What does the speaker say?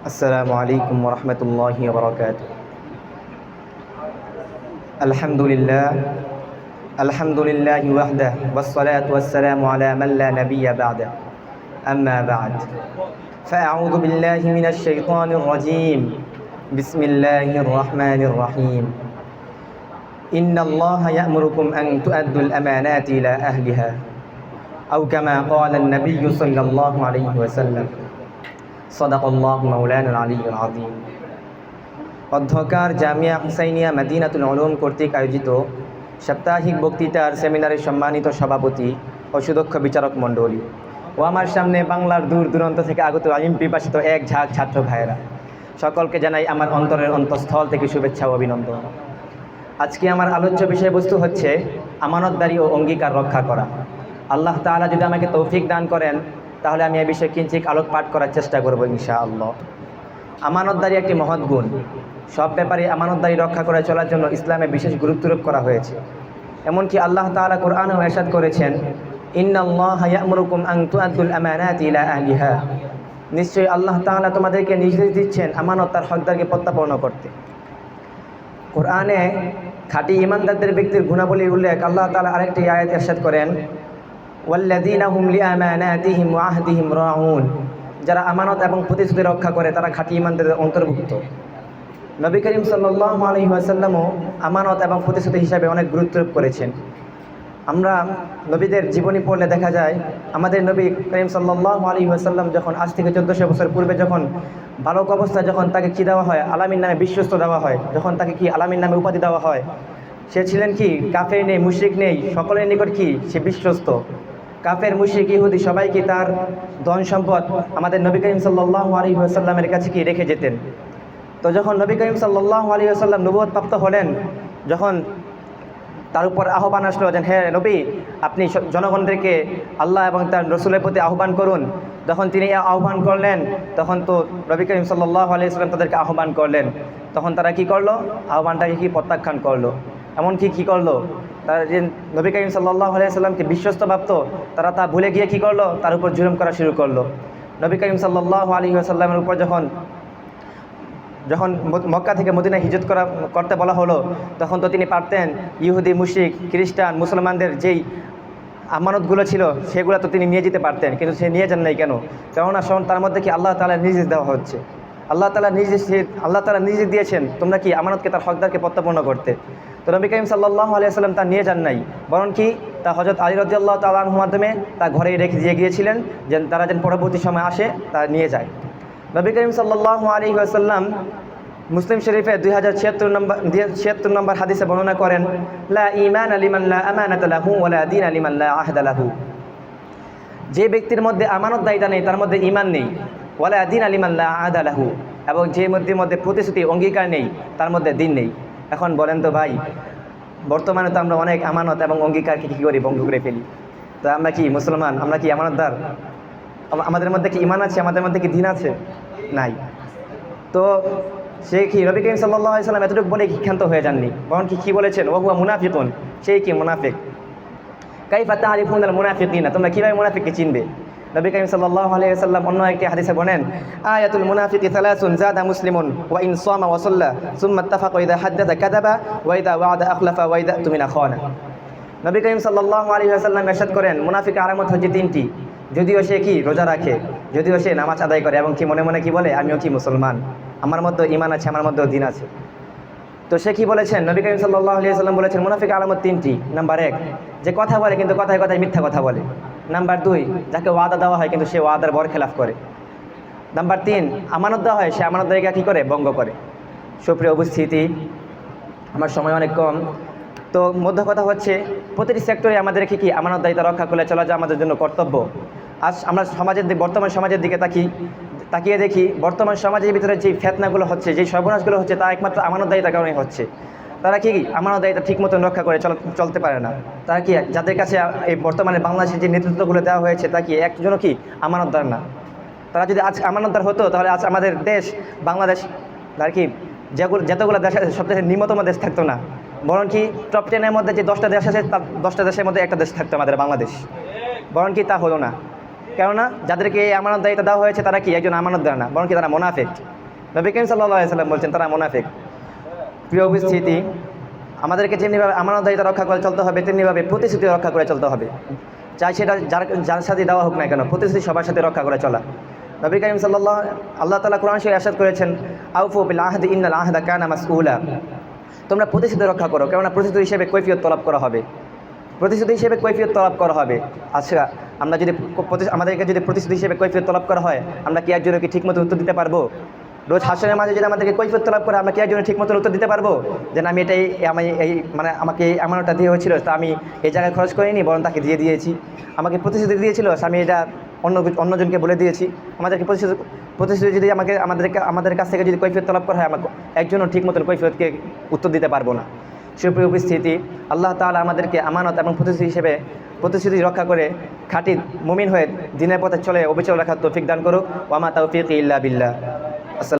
السلام عليكم ورحمة الله وبركاته. الحمد لله الحمد لله وحده والصلاة والسلام على من لا نبي بعده. أما بعد فأعوذ بالله من الشيطان الرجيم. بسم الله الرحمن الرحيم. إن الله يأمركم أن تؤدوا الأمانات إلى أهلها أو كما قال النبي صلى الله عليه وسلم. সদাকল্লাহ মৌলান আলী আদিম অধ্যকার জামিয়া হুসাইনিয়া মাদিনাতুল আলম কর্তৃক আয়োজিত সাপ্তাহিক বক্তৃতার সেমিনারের সম্মানিত সভাপতি ও সুদক্ষ বিচারক মণ্ডলী ও আমার সামনে বাংলার দূর দূরান্ত থেকে আগত আলিম পিপাসিত এক ঝাঁক ছাত্র ভাইয়েরা। সকলকে জানাই আমার অন্তরের অন্তঃস্থল থেকে শুভেচ্ছা ও অভিনন্দন। আজকে আমার আলোচ্য বিষয়বস্তু হচ্ছে আমানতদারি ও অঙ্গীকার রক্ষা করা। আল্লাহ তালা যদি আমাকে তৌফিক দান করেন তাহলে আমি এ বিষয়ে কিঞ্চিত আলোকপাত করার চেষ্টা করব ইনশাআল্লাহ। আমানতদারি একটি মহৎ গুণ। সব ব্যাপারে আমানতদারি রক্ষা করে চলার জন্য ইসলামে বিশেষ গুরুত্বারোপ করা হয়েছে। এমনকি আল্লাহ তাআলা কোরআনেও এরশাদ করেছেন নিশ্চয়ই আল্লাহ তাআলা তোমাদেরকে নির্দেশ দিচ্ছেন আমানত তার হকদারকে প্রত্যাপন্ন করতে। কোরআনে খাঁটি ইমানদারদের ব্যক্তির গুণাবলী উল্লেখ আল্লাহ তাআলা আরেকটি আয়াত এরশাদ করেন ওয়াল্লাযীনা হুম লিআমানাতিহিম ওয়া আহদিহিম রাউন। যারা আমানত এবং প্রতিশ্রুতি রক্ষা করে, তারা খাঁটি ইমানদারদের অন্তর্ভুক্ত। নবী করিম সাল্লাল্লাহু আলাইহি ওয়াসাল্লামও আমানত এবং প্রতিশ্রুতি হিসাবে অনেক গুরুত্ব করেছেন। আমরা নবীদের জীবনী পড়লে দেখা যায়, আমাদের নবী করিম সাল্লাল্লাহু আলাইহি ওয়াসাল্লাম যখন আজ থেকে চোদ্দোশো বছর পূর্বে যখন বালক অবস্থায় যখন তাকে কি দেওয়া হয়? আলামিন নামে বিশ্বস্ত দেওয়া হয়। যখন তাকে কি আলামিন নামে উপাধি দেওয়া হয়? সে ছিলেন কি? কাফের নেই, মুশরিক নেই, সকলের নিকট কি? সে বিশ্বস্ত। কাফের, মুশরিক, ইহুদি সবাই কি তার ধন সম্পদ আমাদের নবী করিম সাল্লাল্লাহু আলাইহি ওয়াসাল্লামের কাছে কি রেখে যেতেন? তো যখন নবী করিম সাল্লাল্লাহু আলাইহি ওয়াসাল্লাম নবুয়ত প্রাপ্ত হলেন, যখন তার উপর আহ্বান আসলো যে হ্যাঁ নবী, আপনি জনগণদেরকে আল্লাহ এবং তার রসুলের প্রতি আহ্বান করুন। যখন তিনি আহ্বান করলেন, তখন তো নবী করিম সাল্লাহ আলিয়াল্লাম তাদেরকে আহ্বান করলেন। তখন তারা কি করল? আহ্বানটাকে কি প্রত্যাখ্যান করল? এমনকি কি করল? তারা যে নবী করিম সাল্লাহ আলিয়াল্লামকে বিশ্বস্ত ভাবত, তারা তা ভুলে গিয়ে কি করল? তার উপর জুলুম করা শুরু করল। নবী করিম সাল্লাহ আলী আসাল্লামের উপর যখন যখন মক্কা থেকে মদিনা হিজত করা, করতে বলা হলো, তখন তো তিনি পারতেন, ইহুদি মুশিক খ্রিস্টান, মুসলমানদের যেই আমানতগুলো ছিল, সেগুলো তো তিনি নিয়ে যেতে পারতেন, কিন্তু সে নিয়ে যান নাই কেন? কেননা তার মধ্যে কি আল্লাহ তালা নির্দেশ দেওয়া হচ্ছে? আল্লাহ তালা নিজে আল্লাহ তালা নির্দেশ দিয়েছেন, তোমরা কি আমানতকে তার হকদারকে প্রত্যাপন্ন করতে? তো নবী করিম সাল্লাহ আলিয়াল্লাম তা নিয়ে যান নাই, বরং কি তা হজরত আলী রদি আল্লাহ তালাহর মাধ্যমে তা ঘরেই রেখে দিয়ে গিয়েছিলেন যে তারা যেন পরবর্তী সময় আসে তা নিয়ে যায়। নবী করিম সাল্লাহ আলী আসাল্লাম মুসলিম শরীফে দুই হাজার ছিয়াত্তর নম্বর ছিয়াত্তর নম্বর হাদিসে বর্ণনা করেন, লা ইমান আলিমাল্লা আমানাত লাহু ওয়ালা দিন আলিমাল্লা আহদা লাহু। যে ব্যক্তির মধ্যে আমানত দায়িতা নেই, তার মধ্যে ইমান নেই। ওয়ালা দিন আলিমাল্লা আহদা লাহু। এবং যে মধ্যে মধ্যে প্রতিশ্রুতি, অঙ্গীকার নেই, তার মধ্যে দিন নেই। এখন বলেন তো ভাই, বর্তমানে তো আমরা অনেক আমানত এবং অঙ্গীকারকে কী করি ভঙ্গ করে ফেলি? তো আমরা কি মুসলমান? আমরা কি আমানতদার? আমাদের মধ্যে কি ইমান আছে? আমাদের মধ্যে কি দিন আছে? নাই। তো সে কি রবি করিম সাল্লাম এতটুকু বলে ক্ষান্ত হয়ে যাননি? বরং কি কী বলেছেন? ও হুয়া মুনাফিকুন। সেই কি মুনাফিক? কাই ফাতা আলিফুন আল মুনাফিকিনা। তোমরা কীভাবে মুনাফিককে চিনবে? নবী করিম সাল্লাল্লাহু আলাইহি ওয়াসাল্লাম অন্য একটি হাদিসে বলেন, আয়াতুল মুনাফিকি সালাসুন জাদা মুসলিমুন, ওয়া ইন সামা ওয়া সাল্লা, সুম্মা ইত্তাফাকা ইদা হাদ্দাথা কাযাবা, ওয়া ইদা ওয়াদা আখলাফা, ওয়া ইদা তুমিনা খানা নবী করিম সাল্লাল্লাহু আলাইহি ওয়াসাল্লাম ইরশাদ করেন, মুনাফিক আরামত হচ্ছে তিনটি, যদিও সে কি রোজা রাখে, যদিও সে নামাজ আদায় করে এবং কি মনে মনে কি বলে, আমিও কি মুসলমান, আমার মধ্যে ইমান আছে, আমার মধ্যেও দিন আছে। তো সে কি বলেছেন? নবী করিম সাল্লাহ আলিয়া সাল্লাম বলেছেন, মুনাফিক আলামত তিনটি, নাম্বার এক, যে কথা বলে কিন্তু কথায় কথায় মিথ্যা কথা বলে। নাম্বার দুই, যাকে ওয়াদা দেওয়া হয় কিন্তু সে ওয়াদার বর খেলাফ করে। নাম্বার তিন, আমানত দেওয়া হয়, সে আমানত জায়গা কী করে? ভঙ্গ করে। সুপ্রিয় উপস্থিতি, আমার সময় অনেক কম। তো মধ্য কথা হচ্ছে, প্রতিটি সেক্টরে আমাদের কি কি আমানত দায়িত্ব রক্ষা করলে চলা যায় আমাদের জন্য কর্তব্য? আজ আমরা সমাজের বর্তমান সমাজের দিকে তাকি তাকিয়ে দেখি, বর্তমান সমাজের ভিতরে যে ফেতনাগুলো হচ্ছে, যে সর্বনাশগুলো হচ্ছে, তা একমাত্র আমানত দায়িত্বের কারণে হচ্ছে। তারা কি আমানত দায়িত্ব ঠিক মতন রক্ষা করে চল চলতে পারে না? তারা কি যাদের কাছে এই বর্তমানে বাংলাদেশের যে নেতৃত্বগুলো দেওয়া হয়েছে তা কি একজনও কি আমানতদার না? তারা যদি আজ আমানতদার হতো, তাহলে আজ আমাদের দেশ, বাংলাদেশ আর কি যেগুলো যতগুলো দেশ আছে, সব দেশের নিম্নতম দেশ থাকতো না। বরং কি টপ টেনের মধ্যে যে দশটা দেশ আছে, তার দশটা দেশের মধ্যে একটা দেশ থাকতো আমাদের বাংলাদেশ। বরং কি তা হলো না। কেননা যাদেরকে এই আমানত দায়িত্ব দেওয়া হয়েছে, তারা কি একজন আমানত দেয় না? বরং কি তারা মোনাফেক। নবী করিম সাল্লাহ সাল্লাম বলছেন, তারা মোনাফেক। প্রিয় উপস্থিতি, আমাদেরকে যেমনিভাবে আমানত দায়িত্ব রক্ষা করে চলতে হবে, তেমনিভাবে প্রতিশ্রুতি রক্ষা করে চলতে হবে। চাই সেটা যার যার সাথে দেওয়া হোক না কেন, প্রতিশ্রুতি সবার সাথে রক্ষা করে চলা। নবী করিম সাল্লাহ আল্লাহ তালা কোরআন শরীফে আসাদ করেছেন, আউফু বিল আহদ ইন্নাল আহদা কানা মাসউলা। তোমরা প্রতিশ্রুতি রক্ষা করো, কেননা প্রতিশ্রুতি হিসেবে কৈফিয়ত তলব করা হবে। প্রতিশ্রুতি হিসেবে কৈফিয়ত তলব করা হবে। আচ্ছা আমরা যদি আমাদেরকে যদি প্রতিশ্রুতি হিসেবে কৈফিয়ত তলব করা হয়, আমরা কি একজনকে ঠিকমতো উত্তর দিতে পারব? রোজ হাসনের মাঝে যদি আমাদেরকে কৈফিয়ত তলব করে, আমরা কি একজনের ঠিক মতো উত্তর দিতে পারব? যে আমি এটাই, আমি এই মানে আমাকে এই আমানতটা দিয়ে হয়েছিল, তা আমি এই জায়গায় খরচ করিনি, বরং তাকে দিয়ে দিয়েছি। আমাকে প্রতিশ্রুতি দিয়েছিল আমি এটা অন্য অন্যজনকে বলে দিয়েছি। আমাদেরকে প্রতিশ্রুতি প্রতিশ্রুতি যদি আমাকে, আমাদেরকে, আমাদের কাছ থেকে যদি কৈফিয়ত তলব করা হয়, আমাকে একজনও ঠিক মতন কৈফিয়তকে উত্তর দিতে পারব না। সুপ্রিয় উপস্থিতি, আল্লাহ তাআলা আমাদেরকে আমানত এবং প্রতিশ্রুতি হিসেবে, প্রতিশ্রুতি রক্ষা করে খাঁটি মুমিন হয়ে দিনের পথে চলে, অবিচল রাখার তৌফিক দান করুক। ওয়ামা তৌফিক ইল্লা আসসালাম